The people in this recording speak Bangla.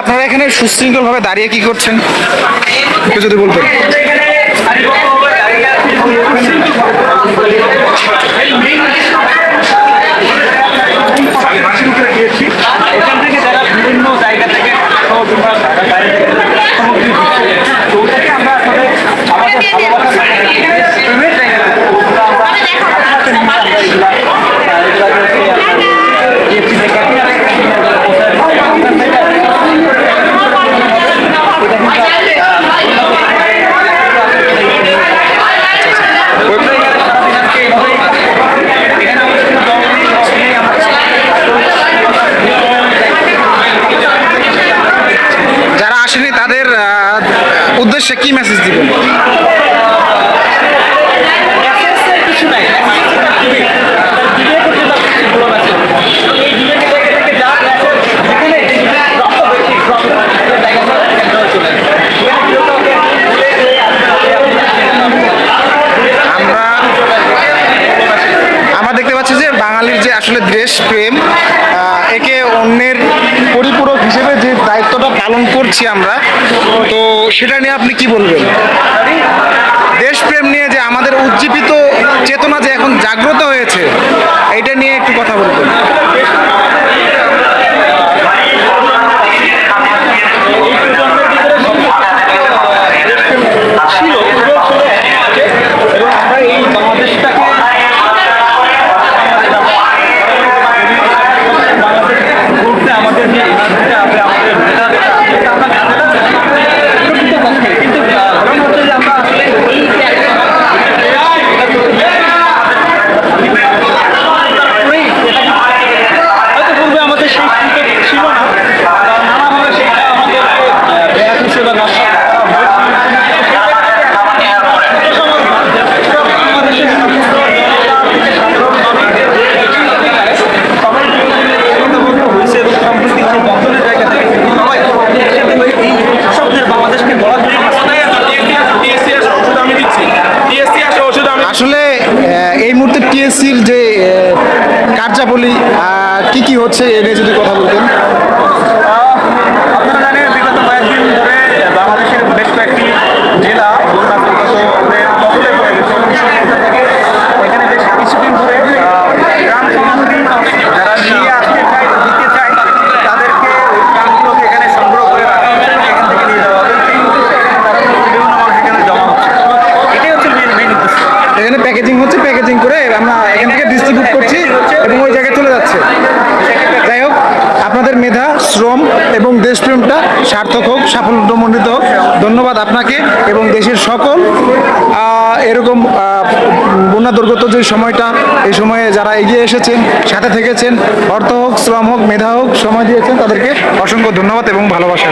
আপনারা এখানে সুশৃঙ্খলভাবে দাঁড়িয়ে কি করছেন? যদি বলতেন এখান থেকে যারা বিভিন্ন জায়গা থেকে সহ কিংবা ঢাকার বাইরে থেকে সামগ্রী দিচ্ছে, তো ওটাকে আমরা আসলে আমাদের ভালোবাসা প্রেমের জায়গা থেকে ওগুলো আমরা আপনাদের নিয়ে আমরা এগুলা, আহ, এগুলাকে হচ্ছে আপনাদের DFC থেকে এগুলা পৌঁছায় দিচ্ছি। ওখান থেকে এটা কিন্তু, আহ, ওই জায়গায় সারাদিন আজকে এইভাবেই এখানে আমাদের কোনো দল নেই, অর্থ নেই, আমরা যারা আসেনি তাদের আহ, উদ্দেশ্যে কি মেসেজ দিবেন কিছু নাই ডিবেট হচ্ছে তার সবচেয়ে বড় ম্যাচেজ এই ডিবেট থেকে থেকে যা যেখানে রক্ত বেশি রক্ত জায়গা চলে আসে এখানে বিরোধকে ভুলে গিয়ে আসতে হবে আমরা আমরা দেখতে পাচ্ছি যে বাঙালির যে আসলে দেশ প্রেম দায়িত্বটা পালন করছি আমরা। তো সেটা নিয়ে আপনি কি বলবেন? দেশপ্রেম নিয়ে যে আমাদের উজ্জীবিত চেতনা যে এখন জাগ্রত হয়েছে এটা নিয়ে একটু কথা বলবেন। টিএসসির যে কার্যাবলী কি কি হচ্ছে এ নিয়ে যদি কথা বলতেন? আপনারা জানেন, বিগত কয়েকদিন ধরে বাংলাদেশের বেশ কয়েকটি জেলা বন্যা দুর্গত ওদের কবলে পড়ে গেছে এবং সেখান থেকে এখানে বেশ কিছুদিন ধরে আহ, গ্রাম সমাজী যারা নিয়ে আসতে চায় দিতে চায় তাদেরকে ওই গ্রামগুলোকে এখানে সংগ্রহ করে রাখা হবে এবং এখান থেকে নিয়ে যাওয়া হবে সেই উদ্দেশ্যে এখানে তারা বিভিন্ন মানুষ এখানে জমা হচ্ছে এটাই হচ্ছে মেন মেন উদ্দেশ্য এখানে প্যাকেজিং হচ্ছে, প্যাকেজিং করে আমরা এখান থেকে ডিস্ট্রিবিউট করছি এবং ওই জায়গায় চলে যাচ্ছে। যাই হোক, আপনাদের মেধা, শ্রম এবং দেশপ্রেমটা সার্থক হোক, সাফল্যমণ্ডিত হোক। ধন্যবাদ আপনাকে এবং দেশের সকল। এরকম বন্যা দুর্গত যে সময়টা, এই সময়ে যারা এগিয়ে এসেছেন, সাথে থেকেছেন, অর্থ হোক, শ্রম হোক, মেধা হোক, সময় দিয়েছেন, তাদেরকে অসংখ্য ধন্যবাদ এবং ভালোবাসা